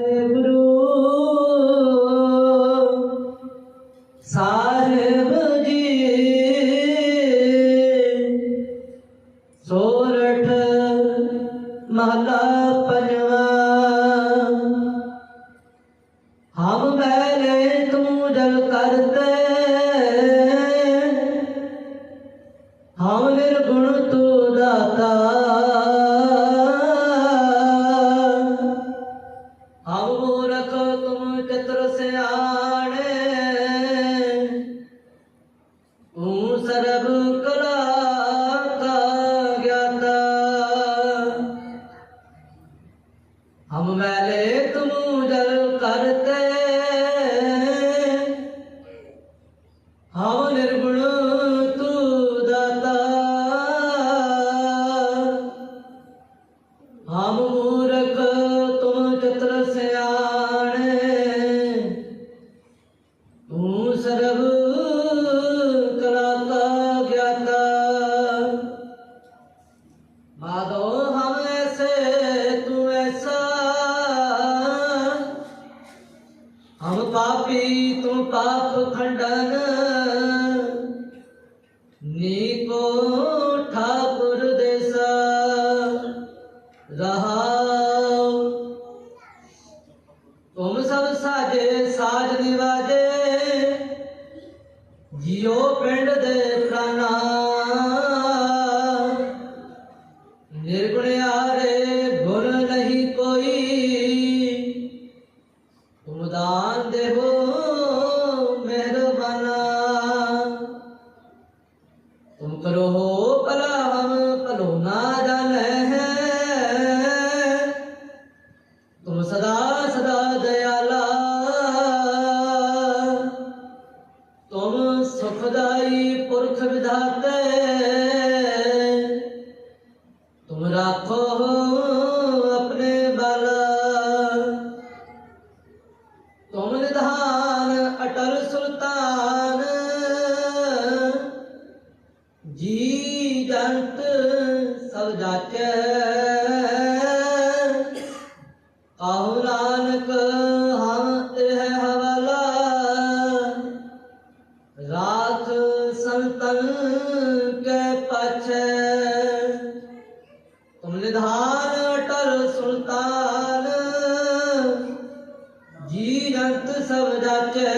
ਗੁਰੂ ਸਾਹਿਬ ਜੀ, ਸੋਰਠ ਮਹਲਾ ਪੰਜਵਾ। ਹਮ ਮੈਲੇ ਤੂੰ ਜਲ ਕਰਤੇ, ਹਮ ਨਿਰਗੁਣ ਤੂੰ ਦਾਤਾ। ਹਮ ਮੂਰਖ ਤੁਮ ਚਤੁਰ ਸਿਆਣੇ। ਤੂੰ ਸਰਬ ਕਲਾ ਕਾ ਗਿਆਤਾ ਹਮ ਮੈਲੇ ਪਾਪੀ ਤੂੰ ਪਾਪ ਖੰਡਨ। ਨੀਕੋ ਠਾਕੁਰ ਦੇਸਾ। ਰਹਾਉ। ਤੁਮ ਸਭ ਸਾਜੇ, ਸਾਜ ਨਿਵਾਜੇ। ਜਿਉ ਪਿੰਡ ਦੇ ਪ੍ਰਾਨਾ ਨਿਰਗੁਣ ਆਰੇ ਗੁਣ ਨਹੀਂ ਕੋਈ। ਦਾਨ ਮਿਹਰਬਾਨਾ। ਤੁਮ ਕਰੋ ਹੋ ਭਲਾ, ਹਮ ਭਲੋ ਨਾ ਜਾਣੈ। ਹੈ ਤੁਮ ਸਦਾ ਸਦਾ ਦਇਆਲਾ। ਤੁਮ ਸੁਖਦਾਈ ਪੁਰਖ ਵਿਧਾਤੇ। ਤੁਮ ਰਾਖੋ ਨਿਧਾਨ ਅਟਲ ਸੁਲਤਾਨ। ਜੀ ਜੰਤ ਸਭ ਜਾਚੈ। ਆਹੁ ਨਾਨਕ, ਹਮ ਇਹ ਹਵਾਲਾ। ਰਾਖ ਸੰਤਨ ਕੇ ਪਾਛੈ। ਤੁਮ ਨਿਧਾਨ, ਅਟਲ ਸੁਲਤਾਨ। ਜੰਤ ਸਭ ਜਾਚੈ।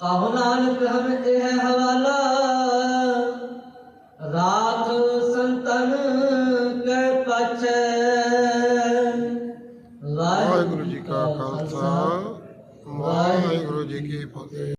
ਆਹੁ ਨਾਨਕ ਹਮ ਇਹ ਹਵਾਲਾ। ਰਾਖ ਸੰਤਨ ਕੇ ਪਾਛੈ ਵਾਹਿਗੁਰੂ ਜੀ ਕਾ ਖਾਲਸਾ। ਵਾਹਿਗੁਰੂ ਜੀ ਕੀ ਫਤਿਹ।